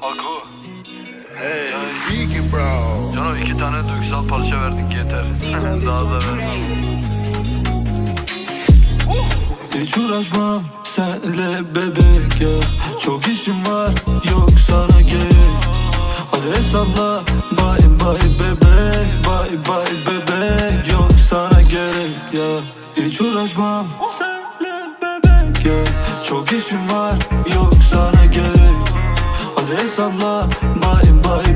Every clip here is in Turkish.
Haku. Hey, bro. İki tane duygusal parça verdik yeter. Daha da ver. Hiç uğraşmam senle bebek ya Çok işim var yok sana gerek Hadi bye bye bebek Bye bye bebek yok sana gerek ya Hiç uğraşmam senle bebek ya Çok işim var yok sana gerek. Hadi salla bye bye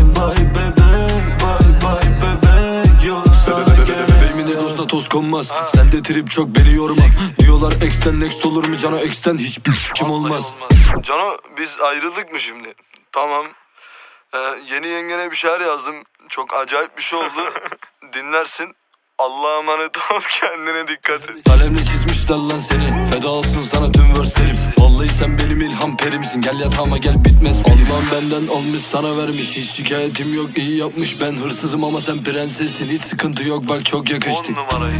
egosuna toz konmaz Sende trip çok beni yorma Diyorlar ex'ten next olur mu cana ex'ten hiçbir kim olmaz Cano biz ayrıldık mı şimdi? Tamam. Ee, yeni yengene bir şeyler yazdım. Çok acayip bir şey oldu. Dinlersin. Allah'a emanet ol kendine dikkat et. Kalemle çizmişler lan seni. Feda olsun sana tüm verselim Vallahi sen benim ilham perimsin. Gel yatağıma gel bitmez. Allah'ım benden almış sana vermiş. Hiç şikayetim yok iyi yapmış. Ben hırsızım ama sen prensessin. Hiç sıkıntı yok bak çok 10 yakıştık numarayı.